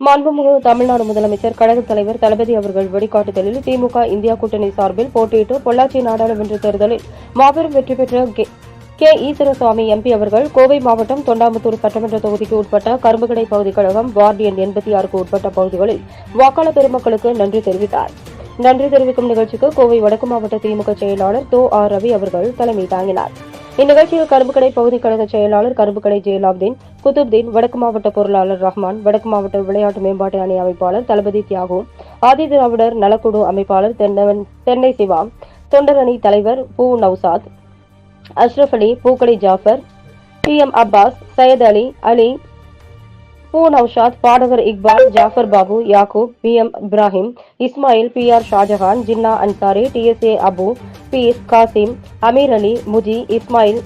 மாண்புமிகு தமிழ்நாடு முதலமைச்சர் கழகத் தலைவர் தளபதி அவர்கள் வழிகாட்டுதலில் திமுக இந்தியா கூட்டணி சார்பில் போட்டியிட்டு பொள்ளாச்சி நாடாளுமன்ற தேர்தலில் மாபெரும் வெற்றி பெற்ற கே- கே. ஈஸ்வரசுவாமி எம்பி அவர்கள் கோவை மாவட்டம் தொண்டாமுத்தூர் சட்டமன்ற தொகுதிக்கு உட்பட்ட கரும்புகடை பகுதி கழகம் வார்டு எண் எண்பத்தி ஆறுக்கு உட்பட்ட பகுதிகளில் வாக்காளர் பெருமக்களுக்கு நன்றி தெரிவித்தார். நன்றி தெரிவிக்கும் நிகழ்ச்சிக்கு கோவை வடக்கு மாவட்ட திமுக செயலாளர் தோ ஆர் ரவி அவர்கள் தலைமை தாங்கினார். இந்நிகழ்ச்சியில் கரும்புக்கடை பகுதி கழக செயலாளர் கரும்புக்கடை ஜெயலாப்தீன் குத்துப்தீன் வடக்கு மாவட்ட பொருளாளர் ரஹ்மான் வடக்கு மாவட்ட விளையாட்டு மேம்பாட்டு அணி அமைப்பாளர் தளபதி தியாகு ஆதி திராவிடர் நலக்குழு அமைப்பாளர் தென்னவன் தென்னை சிவா தொண்டர் அணி தலைவர் பூ நௌசாத் அஷ்ரஃப் அலி பூக்கடை ஜாஃபர் பி எம் அப்பாஸ் சையத் அலி அலி பூ நௌஷாத் பாடகர் Iqbal Jafar Babu Yakub P M Ibrahim Ismail P R Shahjahan Jinnah Ansari TSA Abu piece Kasim Amir Ali முஜி Ismail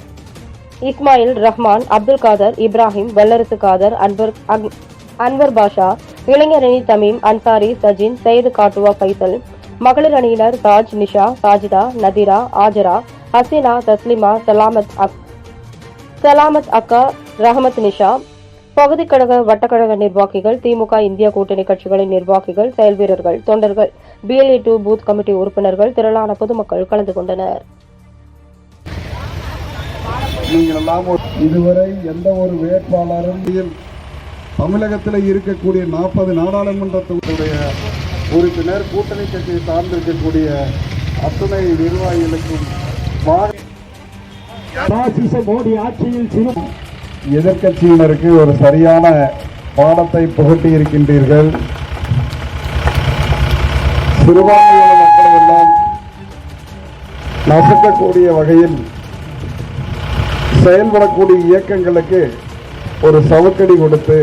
Ismail Rahman Abdul Kader Ibrahim வல்லரசு காதர் அன்வர் அன்வர் பாஷா இளைஞர் அணி தமீம் அன்சாரி சஜின் சையது காட்டுவா ஃபைசல் மகளிர் அணியினர் தாஜ் நிஷா சாஜிதா நதிரா ஆஜரா ஹசீனா தஸ்லிமா சலாமத் அக் சலாமத் அக்கா ரஹமத் நிஷா பகுதி கழக வட்டக்கழக நிர்வாகிகள் திமுக இந்திய கூட்டணி கட்சிகளின் நிர்வாகிகள் செயல் வீரர்கள் தொண்டர்கள் பிஎல்ஏ டூ பூத் கமிட்டி உறுப்பினர்கள் திரளான பொதுமக்கள் கலந்து கொண்டனர். நீங்கள் எல்லாம் இதுவரை எந்த ஒரு வேட்பாளரும் தமிழகத்தில் இருக்கக்கூடிய நாற்பது நாடாளுமன்ற தொகுதியுடைய உறுப்பினர் கூட்டணி கட்சியை சார்ந்திருக்கக்கூடிய அத்துணை நிர்வாகிகளுக்கும் மோடி ஆட்சியில் சிறு எதிர்க்கட்சியினருக்கு ஒரு சரியான பாடத்தை புகட்டி இருக்கின்றீர்கள். சிறுபான்மையின மக்கள் எல்லாம் நசுக்கக்கூடிய வகையில் செயல்படக்கூடிய இயக்கங்களுக்கு ஒரு சவுக்கடி கொடுத்து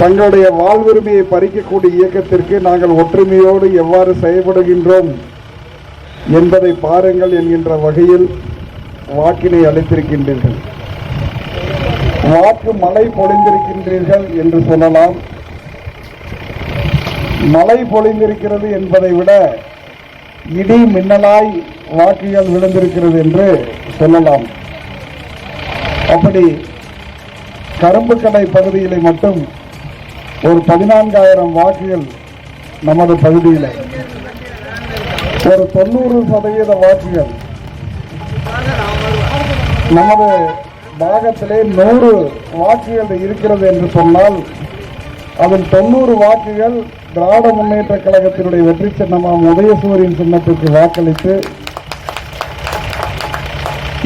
தங்களுடைய வாழ்வுரிமையை பறிக்கக்கூடிய இயக்கத்திற்கு நாங்கள் ஒற்றுமையோடு எவ்வாறு செயல்படுகின்றோம் என்பதை பாருங்கள் என்கின்ற வகையில் வாக்கினை அளித்திருக்கின்றீர்கள். வாக்கு மழை பொழிந்திருக்கின்றீர்கள் என்று சொல்லலாம். மழை பொழிந்திருக்கிறது என்பதை விட இடி மின்னலாய் வாக்குகள் விழுந்திருக்கிறது என்று சொல்லலாம். அப்படி கரும்பு கடை பகுதியில் மட்டும் ஒரு பதினான்காயிரம் வாக்குகள் நமது பகுதியில். ஒரு தொண்ணூறு சதவீத வாக்குகள் நமது பாகத்திலே நூறு வாக்குகள் இருக்கிறது என்று சொன்னால் அதில் தொண்ணூறு வாக்குகள் திராவிட முன்னேற்ற கழகத்தினுடைய வெற்றி சின்னமாம் உதயசூரியன் சின்னத்திற்கு வாக்களித்து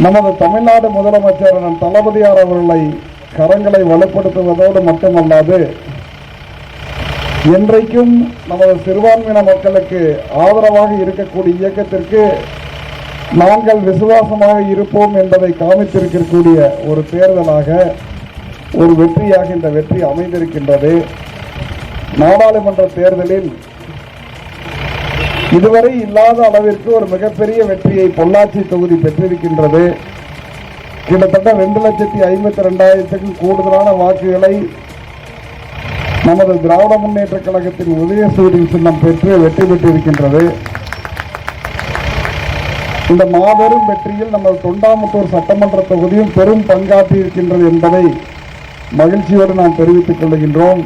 நமது தமிழ்நாடு முதலமைச்சர் தளபதியார் அவர்களை கரங்களை வலுப்படுத்துவதோடு மட்டுமல்லாது என்றைக்கும் நமது சிறுபான்மையின மக்களுக்கு ஆதரவாக இருக்கக்கூடிய இயக்கத்திற்கு நாங்கள் விசுவாசமாக இருப்போம் என்பதை காமித்திருக்கக்கூடிய ஒரு தேர்தலாக ஒரு வெற்றியாக இந்த வெற்றி அமைந்திருக்கின்றது. நாடாளுமன்ற தேர்தலில் இதுவரை இல்லாத அளவிற்கு ஒரு மிகப்பெரிய வெற்றியை பொள்ளாச்சி தொகுதி பெற்றிருக்கின்றது. கிட்டத்தட்ட ரெண்டு லட்சத்தி ஐம்பத்தி ரெண்டாயிரத்துக்கும் கூடுதலான வாக்குகளை நமது திராவிட முன்னேற்ற கழகத்தின் உதயசூரியன் சின்னம் பெற்று வெற்றி பெற்றிருக்கின்றது. இந்த மாபெரும் வெற்றியில் நமது தொண்டாமுத்தூர் சட்டமன்ற தொகுதியும் பெரும் பங்காற்றி இருக்கின்றது என்பதை மகிழ்ச்சியோடு நாம் தெரிவித்துக் கொள்கின்றோம்.